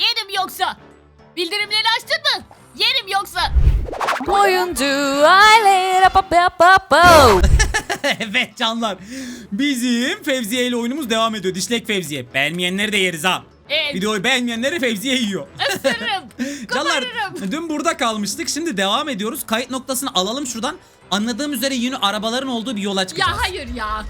Yerim yoksa. Bildirimleri açtın mı? Yerim yoksa. Oyuncu aile evet canlar. Bizim Fevziye ile oyunumuz devam ediyor. Dişlek Fevziye. Beğenmeyenleri de yeriz ha. Evet. Videoyu beğenmeyenleri Fevziye yiyor. Isırırım. Canlar dün burada kalmıştık. Şimdi devam ediyoruz. Kayıt noktasını alalım şuradan. Anladığım üzere yeni arabaların olduğu bir yola çıkacağız. Ya hayır ya.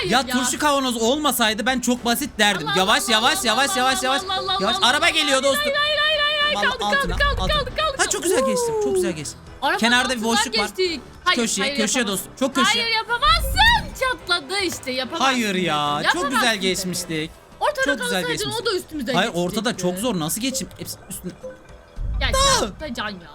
Hayır Ya ya. turşu kavanoz olmasaydı ben çok basit derdim. Allah yavaş Allah yavaş Allah yavaş Allah yavaş Allah yavaş. Allah Allah Yavaş Allah araba Allah geliyor Allah. dostum. Hayır hayır hayır hayır. Kaldık altına, kaldık kaldık altına. kaldık kaldık. Ha çok güzel geçtim. Çok güzel geçtim. Arabanın Kenarda bir altından boşluk var. geçtik. Hayır, Köşeye, hayır, köşeye dostum. Çok köşeye. Hayır yapamazsın. Çatladı işte yapamazsın. Hayır ya. Çok güzel geçmiştik. Ortada Çok güzel kalsaydın o da üstümüzden Hayır geçecekti. ortada çok zor. Nasıl geçeyim? Hepsi üstüne. Ya çarpta can ya.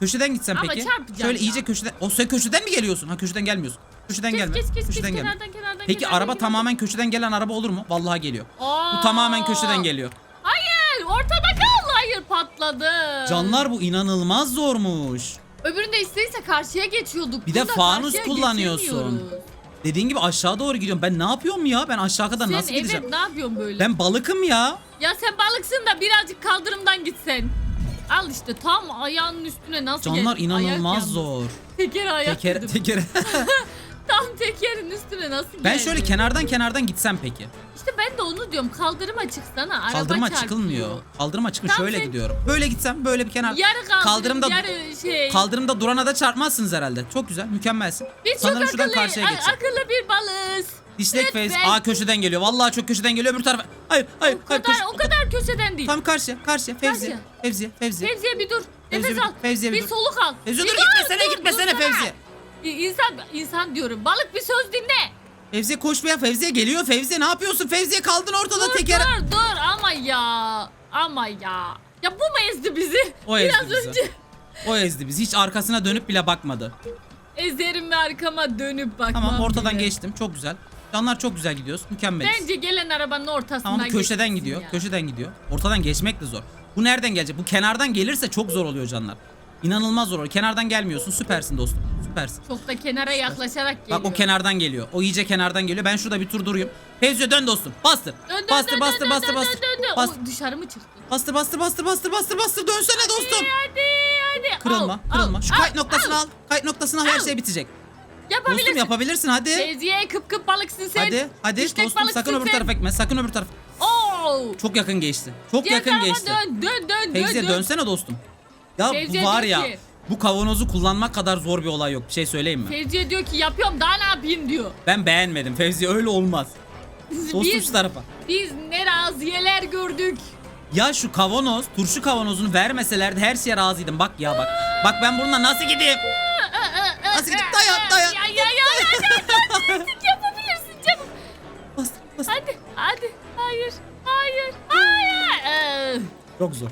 Köşeden gitsem Ama peki? çarpacaksın Şöyle ya. iyice köşeden. O sen köşeden mi geliyorsun? Ha köşeden gelmiyorsun. Köşeden gelme. kes kes kes köşeden gelme. kenardan kenardan Peki kenardan, araba kenardan. tamamen köşeden gelen araba olur mu? Vallahi geliyor. Aa. Bu tamamen köşeden geliyor. Hayır ortada kal. Hayır patladı. Canlar bu inanılmaz zormuş. Öbüründe isteyse karşıya geçiyorduk. Bir de Bunda fanus kullanıyorsun. Dediğin gibi aşağı doğru gidiyorum. Ben ne yapıyorum ya? Ben aşağı kadar Sen nasıl gideceğim? evet ne yapıyorsun böyle? Ben balıkım ya. Ya sen balıksın da birazcık kaldırımdan gitsen. Al işte tam ayağının üstüne nasıl Canlar geç- inanılmaz Ayak zor. Teker ayak Teker teker. Tam tekerin üstüne nasıl ben geldi? şöyle kenardan kenardan gitsem peki. İşte ben de onu diyorum kaldırıma çıksana. Araba Kaldırıma çarpıyor. çıkılmıyor. Kaldırıma çıkın Tam şöyle sen- gidiyorum. Böyle gitsem böyle bir kenar. Yarı kaldırım Kaldırımda yarı şey. Kaldırımda durana da çarpmazsınız herhalde. Çok güzel, mükemmelsin. Biz Sanırım çok şuradan akıllı, karşıya a- geçeceğim. akıllı bir balız. Dişlek Lütfen. Feyz. Aa köşeden geliyor. Vallahi çok köşeden geliyor öbür tarafa. Hayır, hayır, O hayır. kadar, köşe- o kadar köşeden değil. Tam karşıya, karşıya. Fevziye, Karşıya. Fevziye, Fevziye. Fevziye bir dur. Fevziye Nefes bir al. Fevziye bir bir dur. soluk al. Fevziye Bir dur, gitmesene, gitmesene dursana. İnsan, insan diyorum. Balık bir söz dinle. Fevziye koşmaya Fevziye geliyor. Fevziye ne yapıyorsun? Fevziye kaldın ortada dur teker. dur dur ama ya. Ama ya. Ya bu mu ezdi bizi? O ezdi Biraz bizi. önce O ezdi bizi. Hiç arkasına dönüp bile bakmadı. ezerim ve arkama dönüp bakmam Tamam ortadan bile. geçtim. Çok güzel. Canlar çok güzel gidiyoruz. Mükemmeliz. Bence gelen arabanın ortasından Tamam köşeden gidiyor. ya. Köşeden gidiyor. Ortadan geçmek de zor. Bu nereden gelecek? Bu kenardan gelirse çok zor oluyor canlar. İnanılmaz zor. Kenardan gelmiyorsun. Süpersin dostum. Süpersin. Çok da kenara yaklaşarak geliyor. Bak o kenardan geliyor. O iyice kenardan geliyor. Ben şurada bir tur durayım. Fevziye dön dostum. Bastır. Dön, dön, bastır dön, bastır dön, bastır dön, bastır. dön, dön. Bastır. O dışarı mı çıktı? Bastır bastır bastır bastır bastır bastır. Dönsene dostum. Hadi hadi. Kırılma, Al, kırılma. al, Şu al, kayıt noktasını al. Kayıt noktasını al. Her Al. şey bitecek. Yapabilirsin. Dostum yapabilirsin hadi. Fevziye kıp kıp balıksın sen. Hadi, hadi Dişlek dostum sakın öbür sen. tarafa gitme. Sakın öbür tarafa. Oo. Çok yakın geçti. Çok Diğer yakın geçti. dön dön dön Fevziye dön. dönsene dostum. Ya Fevziye bu var diyor ya. ki- Bu kavanozu kullanmak kadar zor bir olay yok. Bir şey söyleyeyim mi? Fevziye diyor ki yapıyorum daha ne yapayım diyor. Ben beğenmedim. Fevziye öyle olmaz. Dostum biz, şu tarafa. biz ne raziyeler gördük. Ya şu kavanoz, turşu kavanozunu vermeselerdi her şeye razıydım. Bak ya bak. Bak ben bununla nasıl gideyim? Nasıl gidip dayan, dayan. Ya ya ya hadi hadi hadi yapabilirsin canım. Bas, bas. Hadi hadi hayır hayır hayır. Ee, Çok zor.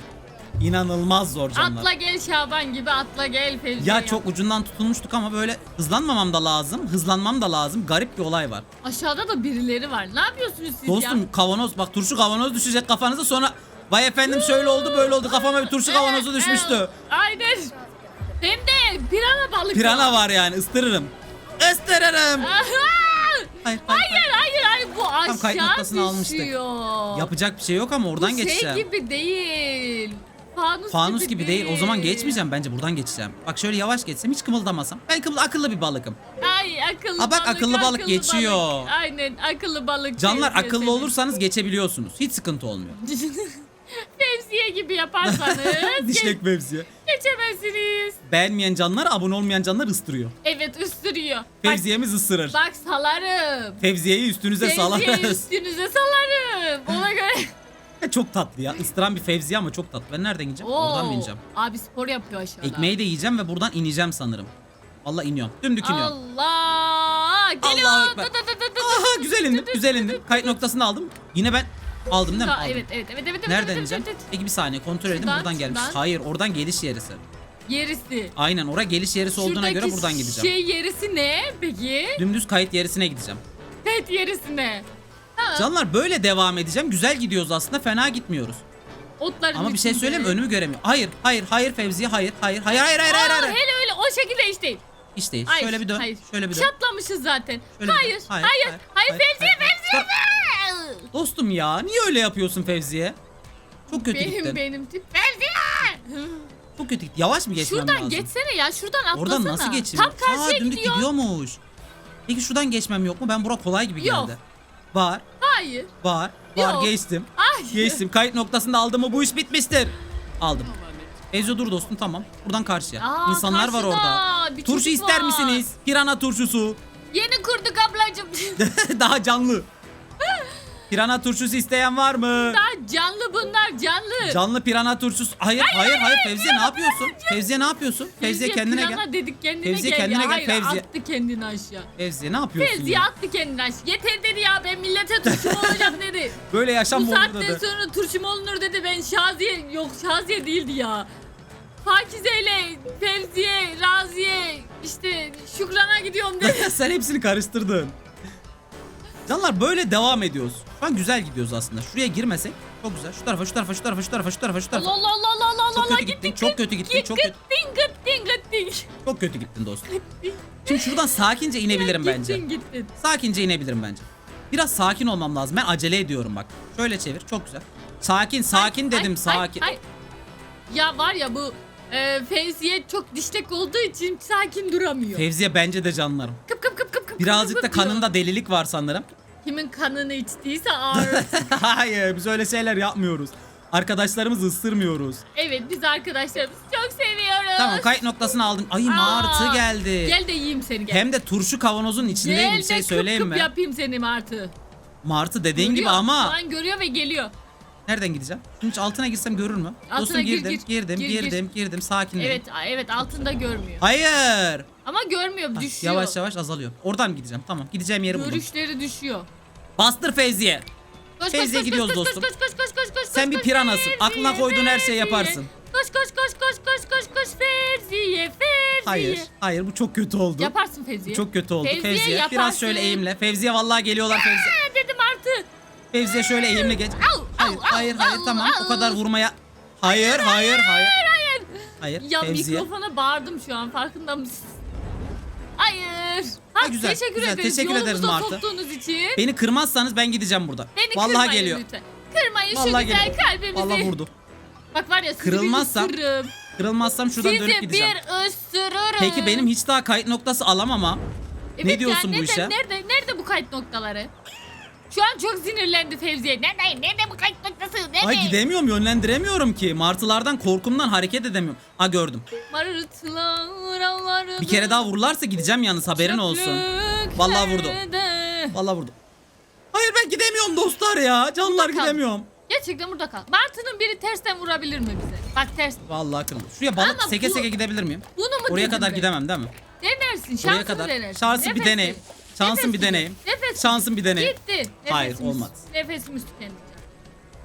İnanılmaz zor canlar. atla gel Şaban gibi atla gel Fevziye. Ya çok ucundan tutulmuştuk ama böyle hızlanmamam da lazım. Hızlanmam da lazım. Garip bir olay var. Aşağıda da birileri var. Ne yapıyorsunuz siz ya? Dostum kavanoz bak turşu kavanoz düşecek kafanıza sonra vay efendim şöyle oldu böyle oldu kafama bir turşu kavanozu düşmüştü. Aynen. Hem de pirana balık. Pirana var yani ıstırırım. Istırırım. Aha! Hayır, hayır, Hayır hayır hayır bu aşağı kayıt noktasını almıştık. düşüyor. Yapacak bir şey yok ama oradan bu geçeceğim. şey gibi değil. Fanus, Fanus gibi değil. O zaman geçmeyeceğim bence buradan geçeceğim. Bak şöyle yavaş geçsem hiç kımıldamasam. Ben kımıl akıllı bir balıkım. Ay akıllı Ha bak, balık. akıllı balık geçiyor. balık. Aynen akıllı balık. Canlar Fevziye akıllı seni. olursanız geçebiliyorsunuz. Hiç sıkıntı olmuyor. Fevziye gibi yaparsanız Dişlek mevziye. geçemezsiniz. Beğenmeyen canlar abone olmayan canlar ıstırıyor. Evet ıstırıyor. Bak, Fevziyemiz ısırır. bak salarım. Fevziyeyi üstünüze Fevziye salarız. üstünüze salarım. Ona göre. Çok tatlı ya. Istıran bir fevziye ama çok tatlı. Ben nereden ineceğim? Oradan mı Oo, ineceğim? Abi spor yapıyor aşağıda. Ekmeği de yiyeceğim ve buradan ineceğim sanırım. Valla iniyorum. Dümdük iniyorum. Allah! Geliyor. Allahu Ekber. Dı dı dı dı dı. Aha güzel indim. Güzel indim. Kayıt noktasını aldım. Yine ben aldım değil mi? Aldım. Evet evet evet evet. Nereden evet, ineceğim? evet. Peki bir saniye kontrol Şuradan, buradan gelmiş. şuradan. Hayır oradan geliş yerisi. Yerisi. Aynen ora geliş yerisi olduğuna göre buradan gideceğim. şey yerisi ne peki? Dümdüz kayıt yerisine gideceğim. Pet yerisi ne? Canlar böyle devam edeceğim. Güzel gidiyoruz aslında. Fena gitmiyoruz. otların Ama bir şey içinde. söyleyeyim mi? önümü göremiyorum. Hayır, hayır, hayır Fevziye, hayır, hayır, hayır, hayır, hayır, hayır, Aa, hayır. hele öyle o şekilde iş değil. Hiç değil. Hayır, Şöyle bir dön. Hayır. Şöyle bir dön. Çatlamışız zaten. Şöyle hayır, dön. hayır, Hayır, hayır, hayır, Fevziye, Fevziye. Dostum ya, niye öyle yapıyorsun Fevziye? Çok kötü benim gittin. benim tip Fevziye. Çok kötü gittin. Yavaş mı geçmem Şuradan lazım? geçsene ya şuradan atlasana. Oradan nasıl geçeyim? Tam karşıya Aa, gidiyor. gidiyormuş. Peki şuradan geçmem yok mu? Ben bura kolay gibi Yok. geldi. Var, Hayır. var, var Yok. geçtim. Hayır. Geçtim. Kayıt noktasında aldım mı bu iş bitmiştir. Aldım. Ezo dur dostum tamam. Buradan karşıya. Aa, İnsanlar var karşıda orada. bir Turşu çocuk ister var. misiniz? Pirana turşusu. Yeni kurduk ablacığım. Daha canlı. Pirana turşusu isteyen var mı? Daha canlı bunlar canlı. Canlı pirana turşusu. Hayır hayır hayır Fevziye ne yapıyorsun? Fevziye ne yapıyorsun? Fevziye kendine pirana gel. dedik kendine Fevziye gel kendine ya. gel, Hayır Fevziye. attı kendini aşağı. Fevziye ne yapıyorsun Fevziye ya? attı kendini aşağı. Yeter dedi ya ben millete turşum olacak dedi. Böyle yaşam Bu mı olur saatten dedi. sonra turşum olunur dedi. Ben Şaziye yok Şaziye değildi ya. Pakize ile Fevziye, Raziye işte Şükran'a gidiyorum dedi. Sen hepsini karıştırdın. Canlar böyle devam ediyoruz. Şu an güzel gidiyoruz aslında. Şuraya girmesek çok güzel. Şu tarafa, şu tarafa, şu tarafa, şu tarafa, şu tarafa, şu tarafa. Allah Allah Allah Allah Çok Allah kötü gittin, çok kötü gittin, çok kötü. Gittin gittin gittin. Çok kötü gittin dostum. Şimdi şuradan sakince inebilirim bence. Gittin gittin. Sakince inebilirim bence. Biraz sakin olmam lazım. Ben acele ediyorum bak. Şöyle çevir. Çok güzel. Sakin, sakin Ay, dedim. ay, sakin. ay. Ya var ya bu e, Fevziye çok dişlek olduğu için sakin duramıyor. Fevziye bence de canlarım. kıp kıp kıp kıp kıp Birazcık kıp da kıp diyor. kanında delilik var sanırım. Kimin kanını içtiyse ağrı. Hayır biz öyle şeyler yapmıyoruz. Arkadaşlarımızı ısırmıyoruz. evet biz arkadaşlarımızı çok seviyoruz. Tamam kayıt noktasını aldım. Ay Aa, martı geldi. Gel de yiyeyim seni gel. Hem de turşu kavanozun içindeyim gel bir şey de söyleyeyim kıp kıp mi? yapayım seni Martı. Martı dediğin gibi Görüyor, Şu ama an görüyor ve geliyor. Nereden gideceğim? Hiç altına girsem görür mü? Altına Dostum gir, girdim, gir, girdim, gir, gir. girdim, girdim. Sakinledim. Evet evet altında görmüyor. Hayır. Ama görmüyor düşüyor. Yavaş yavaş azalıyor. Oradan mı gideceğim? Tamam. Gideceğim yeri buldum. Görüşleri düşüyor. Bastır Fevziye. Koş, Fevziye koş, gidiyoruz koş, dostum. Koş koş koş koş koş. Sen koş, bir piranasın. Fevziye, Aklına koyduğun her şeyi yaparsın. Koş koş koş koş koş koş koş Fevziye Fevziye. Hayır. Hayır bu çok kötü oldu. Yaparsın Fevziye. Çok kötü oldu. Fevziye, Fevziye, yaparsın. biraz şöyle eğimle. Fevziye vallahi geliyorlar Fevziye. Dedim artık. Fevziye şöyle eğimle geç. Au, Hayır, hayır, hayır tamam. O kadar vurmaya. Hayır, hayır, hayır. Hayır. Hayır, Ya Fevziye. mikrofona bağırdım şu an farkında mısın? Hayır. Ha, güzel, teşekkür güzel. ederiz. Teşekkür ederiz Yolumuza Martı. soktuğunuz için. Beni kırmazsanız ben gideceğim burada. Beni Vallahi kırmayın geliyor. lütfen. Kırmayın Vallahi şu güzel geliyor. kalbimizi. Vallahi vurdu. Bak var ya sizi Kırılmazsam bir ısırırım. Kırılmazsam şuradan Sizi dönüp gideceğim. bir ısırırım. Peki benim hiç daha kayıt noktası alamam ha. Evet ne ya, diyorsun bu nerede, işe? Nerede, nerede bu kayıt noktaları? Şu an çok sinirlendi Fevziye. Nerede, nerede bu kayıt noktası? Nerede? Ay gidemiyorum, yönlendiremiyorum ki. Martılardan korkumdan hareket edemiyorum. Ha gördüm. Marırtılar ağlardı. Bir kere daha vururlarsa gideceğim yalnız haberin olsun. Vallahi vurdu. Vallahi vurdu. Hayır ben gidemiyorum dostlar ya. Canlar Burada kal. gidemiyorum. Gerçekten burada kal. Martı'nın biri tersten vurabilir mi bize? Bak ters. Vallahi kırıldı. Şuraya balık Ama seke bu- seke gidebilir miyim? Bunu mu Oraya kadar ben? gidemem değil mi? Denersin. Oraya Şansını kadar. denersin. Şansın bir Nefes deneyim. Şansın bir Nefes deneyim. Nefes Şansın bir deneyim. Gitti. Nefesimiz, Hayır, olmaz. Nefesimiz tükendi.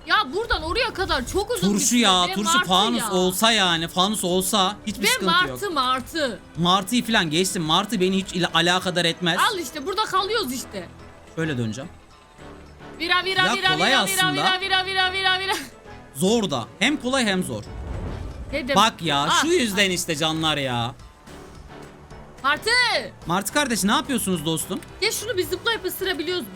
Ya buradan oraya kadar çok uzun Turşu gittim. ya, Ve turşu martı fanus ya. olsa yani, fanus olsa hiçbir Ve sıkıntı martı yok. martı. Martıyı falan geçtim. Martı beni hiç ile alakadar etmez. Al işte burada kalıyoruz işte. Şöyle döneceğim. Vira vira Ya vira kolay vira aslında. vira vira vira vira vira. Zor da. Hem kolay hem zor. Dedim. Bak ya Ah, şu yüzden işte canlar ya. Martı. Martı kardeş ne yapıyorsunuz dostum? Ya şunu bir zıplayıp ısırabiliyoruz mu?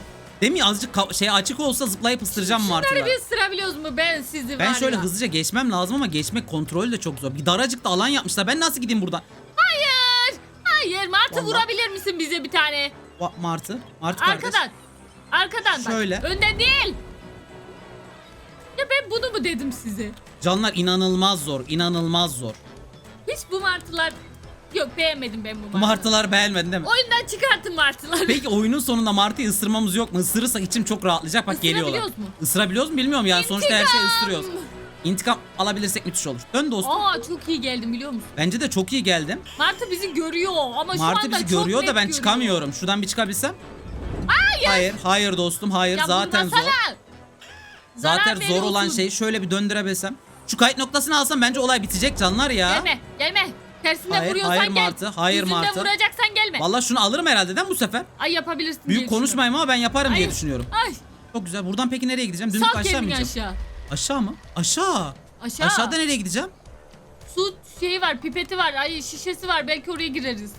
Değil mi azıcık şey açık olsa zıplayıp ısıracağım Şunları martıları. bir ısırabiliyoruz mu ben sizi Ben şöyle ya. hızlıca geçmem lazım ama geçmek kontrol de çok zor. Bir daracık da alan yapmışlar. Ben nasıl gideyim buradan? Hayır. Hayır Martı Vallahi. vurabilir misin bize bir tane? Va- Martı. Martı kardeş. Arkadan. Arkadan bak. Şöyle. Önden değil. Ya ben bunu mu dedim size? Canlar inanılmaz zor. inanılmaz zor. Hiç bu martılar... Yok beğenmedim ben bu martıları. martıları beğenmedin değil mi? Oyundan çıkartın martıları. Peki oyunun sonunda martıyı ısırmamız yok mu? Isırırsak içim çok rahatlayacak. Bak geliyorlar. Isırabiliyoruz mu? Isırabiliyoruz mu bilmiyorum yani. Sonuçta her şeyi ısırıyoruz. İntikam alabilirsek müthiş olur. Dön dostum. Aa çok iyi geldim biliyor musun? Bence de çok iyi geldim. Martı bizi görüyor ama şu Martı anda bizi çok görüyor net da ben görüyor. çıkamıyorum. Şuradan bir çıkabilsem. Hayır. Hayır, dostum. Hayır. Ya Zaten zor. vurmasana. Zarar Zaten zor veriyorsun. olan şey şöyle bir döndürebilsem. Şu kayıt noktasını alsam bence olay bitecek canlar ya. Gelme gelme. Tersinden Hayır, vuruyorsan hayır gel. Martı, hayır Yüzünden Martı. vuracaksan gelme. Vallahi şunu alırım herhalde değil mi bu sefer? Ay yapabilirsin diye Büyük konuşmayayım ama ben yaparım diye Ay, düşünüyorum. Ay Çok güzel. Buradan peki nereye gideceğim? Sal aşağı mı aşağı. Aşağı mı? Aşağı. Aşağı. Aşağıda nereye gideceğim? Su şeyi var pipeti var ay şişesi var belki oraya gireriz.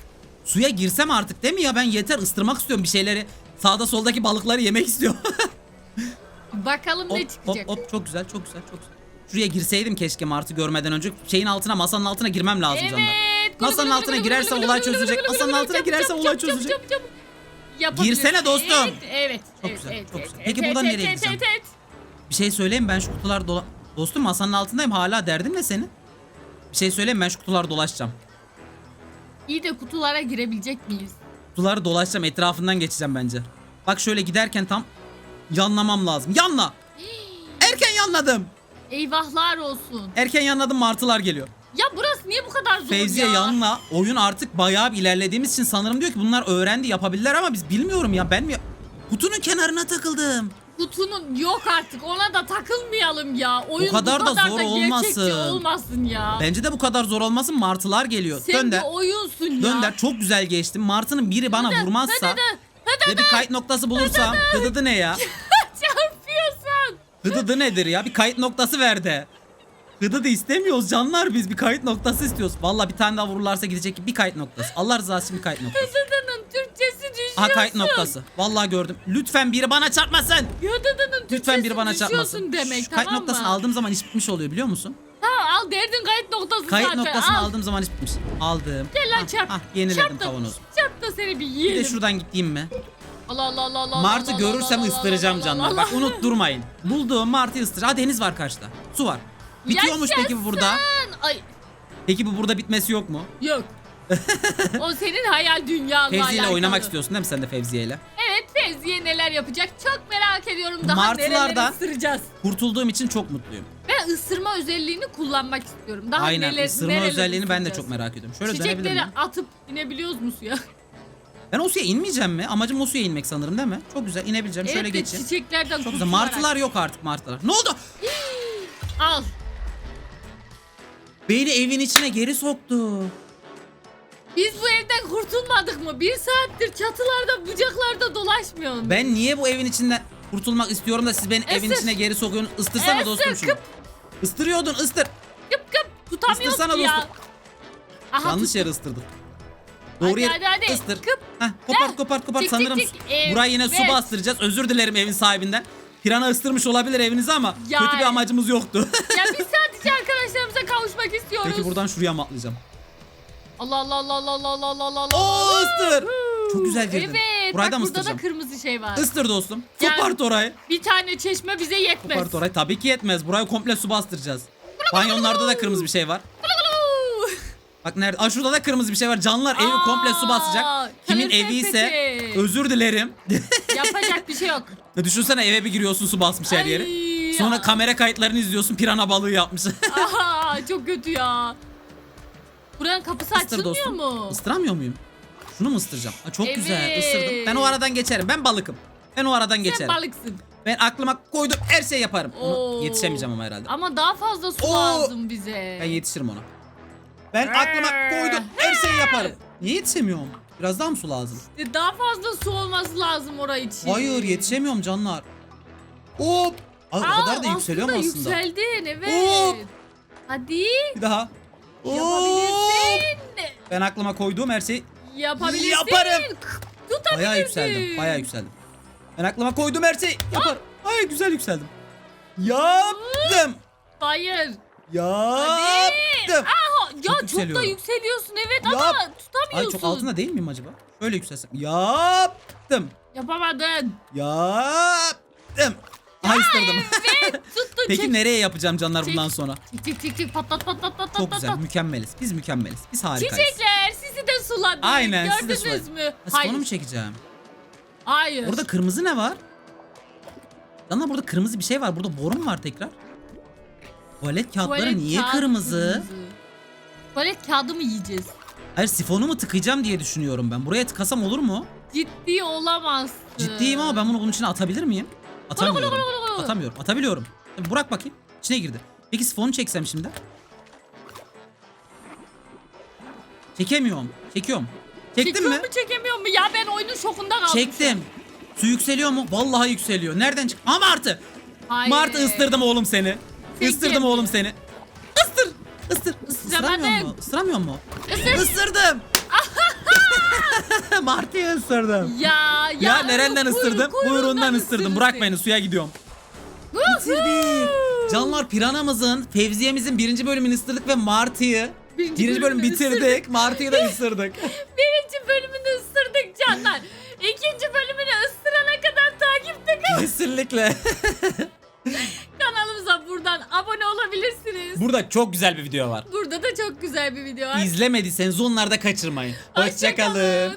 Suya girsem artık değil mi ya? Ben yeter ıstırmak istiyorum bir şeyleri. Sağda soldaki balıkları yemek istiyorum. Bakalım ne hop çıkacak. hop hop çok güzel çok güzel çok güzel. Şuraya girseydim keşke Martı görmeden önce. Şeyin altına masanın altına girmem lazım. Evet. Masanın Gulu gulu altına gulu olay çözülecek. Masanın altına çap, olay çözülecek. Girsene dostum. Evet. Çok güzel, çok güzel. Peki buradan nereye gideceğim? Bir şey söyleyeyim ben şu kutular dola... Dostum masanın altındayım hala derdin ne senin? Bir şey söyleyeyim ben şu kutuları dolaşacağım. İyi de kutulara girebilecek miyiz? Kutuları dolaşacağım etrafından geçeceğim bence. Bak şöyle giderken tam yanlamam lazım. Yanla! Erken yanladım. Eyvahlar olsun. Erken yanladım martılar geliyor. Ya burası niye bu kadar zor Fevziye ya? yanla. Oyun artık bayağı bir ilerlediğimiz için sanırım diyor ki bunlar öğrendi yapabilirler ama biz bilmiyorum ya ben mi... Kutunun kenarına takıldım. Kutunun yok artık ona da takılmayalım ya. Oyun kadar bu da kadar zor da olmasın. olmasın ya. Bence de bu kadar zor olmasın martılar geliyor. Sen Dönder. oyunsun ya. Dönder çok güzel geçtim. Martının biri bana vurmazsa Hadi hadi ve bir kayıt noktası bulursam hıdıdı ne ya? Hıdıdı nedir ya? Bir kayıt noktası verdi. Hıdıdı istemiyoruz canlar biz bir kayıt noktası istiyoruz. Valla bir tane daha vururlarsa gidecek bir kayıt noktası. Allah rızası için bir kayıt noktası. Hıdıdının Türkçesi düşüyorsun. Aha kayıt noktası. Vallahi gördüm. Lütfen biri bana çarpmasın. Hıdıdının Türkçesi Lütfen biri bana çarpmasın. demek Şu kayıt tamam noktasını mı? aldığım zaman iş bitmiş oluyor biliyor musun? Tamam al derdin kayıt noktası Kayıt zaten. noktasını al. aldığım zaman iş bitmiş. Aldım. Gel lan Ah, çarp. ah, yeniledim çarp da, kavanozu. Çarp da seni bir Bir yiyelim. de şuradan gideyim mi? Allah Allah Allah Allah. Martı Allah, görürsem Allah, ısıracağım Allah, canlar. Allah, Bak Allah. unutturmayın. Bulduğum martıyı ısıracağım. Aa deniz var karşıda. Su var. Bitiyormuş peki bu burada. Ay Peki bu burada bitmesi yok mu? yok. o senin hayal dünyanla Fevziye ile alakalı. oynamak istiyorsun değil mi sen de Fevziye ile? Evet Fevziye neler yapacak çok merak ediyorum. Daha Martılardan- nereleri ısıracağız. Kurtulduğum için çok mutluyum. Ve ısırma özelliğini kullanmak istiyorum. Daha Aynen. neler, Isırma nereleri özelliğini ben de ısıracağız? çok merak ediyorum. Şöyle dönebilir Çiçekleri miyim? atıp inebiliyoruz mu suya? Ben o suya inmeyeceğim mi? Amacım o suya inmek sanırım değil mi? Çok güzel inebileceğim. Şöyle evet de geçeyim. çiçeklerden Çok güzel. kurtularak. Martılar yok artık martılar. Ne oldu? Al. Beni evin içine geri soktu. Biz bu evden kurtulmadık mı? Bir saattir çatılarda, bucaklarda dolaşmıyorsun. Ben niye bu evin içinden kurtulmak istiyorum da siz beni evin Isır. içine geri sokuyorsunuz? Istırsana Isır, dostum şunu. kıp. Istırıyordun ıstır. Kıp kıp ki ya. dostum. Aha, Yanlış tut- yere ıstırdık. Doğru Hadi, yere hadi, hadi. ıstır. Kıp. Heh, kopart kopart kopart. Tik, tik, Sanırım tik. su- Evet. buraya yine su bastıracağız. Özür dilerim evin sahibinden. Pirana ıstırmış olabilir evinizi ama Ya- kötü bir amacımız yoktu. Ya biz sadece arkadaşlarımıza kavuşmak istiyoruz. Peki buradan şuraya mı atlayacağım? Allah Allah Allah Allah Allah Allah Allah Allah. Oo ıstır. Çok güzel girdin. Evet. Burayı da mı burada da kırmızı şey var. Istır dostum. Yani- Kopart orayı. Bir tane çeşme bize yetmez. Kopart orayı. Tabii ki yetmez. Burayı komple su bastıracağız. Banyonlarda da kırmızı bir şey var. Bak nerede? Aa şurada da kırmızı bir şey var. Canlar evi Aa, komple su basacak. Kimin kalorifer evi ise özür dilerim. Yapacak bir şey yok. Düşünsene eve bir giriyorsun su basmış her yeri. ya. Sonra kamera kayıtlarını izliyorsun pirana balığı yapmış. Aha çok kötü ya. Buranın kapısı Isır açılmıyor dostum. mu? Isıramıyor muyum? Şunu mu ısıracağım? Aa, çok güzel Evet. ısırdım. Ben o aradan geçerim. Ben balıkım. Ben o aradan Sen geçerim. balıksın. Ben aklıma koydum her şeyi yaparım. Oo. yetişemeyeceğim ama herhalde. Ama daha fazla su Oo. lazım bize. Ben yetişirim ona. Ben aklıma koydum her şeyi yaparım. Niye yetişemiyorum? Biraz daha mı su lazım? E, Daha fazla su olması lazım oraya için. Hayır yetişemiyorum canlar. Hop. Aa, Aa, o kadar da yükseliyorum aslında. yükseldin evet. Hop. Hadi Bir daha. Hop. yapabilirsin. Ben aklıma koyduğum her şeyi Yapabilirsin. Yaparım. Tutabilirsin. bayağı yükseldim. Bayağı yükseldim. Ben aklıma koyduğum her şeyi yaparım. Ay güzel yükseldim. Yaptım. Hayır. Yaptım. Aha, ya çok, da yükseliyorsun evet ama Yap. tutamıyorsun. Ay çok altında değil miyim acaba? Öyle yükselsem. Yaptım. Yapamadın. Yaptım. Aha ısırdım. Evet tuttun. Peki çek. nereye yapacağım canlar bundan Çek. sonra? Tik tik tik tik patlat patlat patlat Çok patlat. güzel, mükemmeliz. Biz mükemmeliz. Biz harikayız. Çiçekler sizi de suladık. Aynen, de Gördünüz suladık. mü? Ha, Hayır. Mu çekeceğim? Hayır. Orada kırmızı ne var? Canlar burada kırmızı bir şey var. Burada boru mu var tekrar? Tuvalet kağıtları Tuvalet niye kağıdı kırmızı? Tuvalet kağıdı mı yiyeceğiz? Hayır sifonu mu tıkayacağım diye düşünüyorum ben. Buraya tıkasam olur mu? Ciddi olamazsın. Ciddiyim ama ben bunu bunun içine atabilir miyim? Atamıyorum. gulu gulu gulu. Atamıyorum. Atabiliyorum. Tabii Burak bakayım. İçine girdi. Peki sifonu çeksem şimdi? Çekemiyorum. Çekiyorum. Çektim Çekiyor mi? mu çekemiyor mu? Ya ben oyunun şokunda kaldım. Çektim. Su yükseliyor mu? Vallahi yükseliyor. Nereden çık? Aa Martı. Hayır. Martı ıstırdım oğlum seni. Peki. Isırdım oğlum seni. Isıramıyor Isıramadım. mu? Isıramıyor mu? Isır. Isırdım. Martı'yı ısırdım. Ya ya. Ya, nereden kuyruk- ısırdım? kuyruğundan Buyruğundan ısırdım. ısırdın. Bırak beni suya gidiyorum. Bitirdik. Canlar Pirana'mızın, Fevziye'mizin birinci bölümünü ısırdık ve Martı'yı Birinci birinci bölüm bölümünü bitirdik. Martı'yı da ısırdık. Birinci bölümünü ısırdık canlar. İkinci bölümünü ısırana kadar takipte kalın. Kesinlikle. Buradan abone olabilirsiniz. Burada çok güzel bir video var. Burada da çok güzel bir video var. İzlemediyseniz onları da kaçırmayın. Hoşça Hoşçakalın. kalın.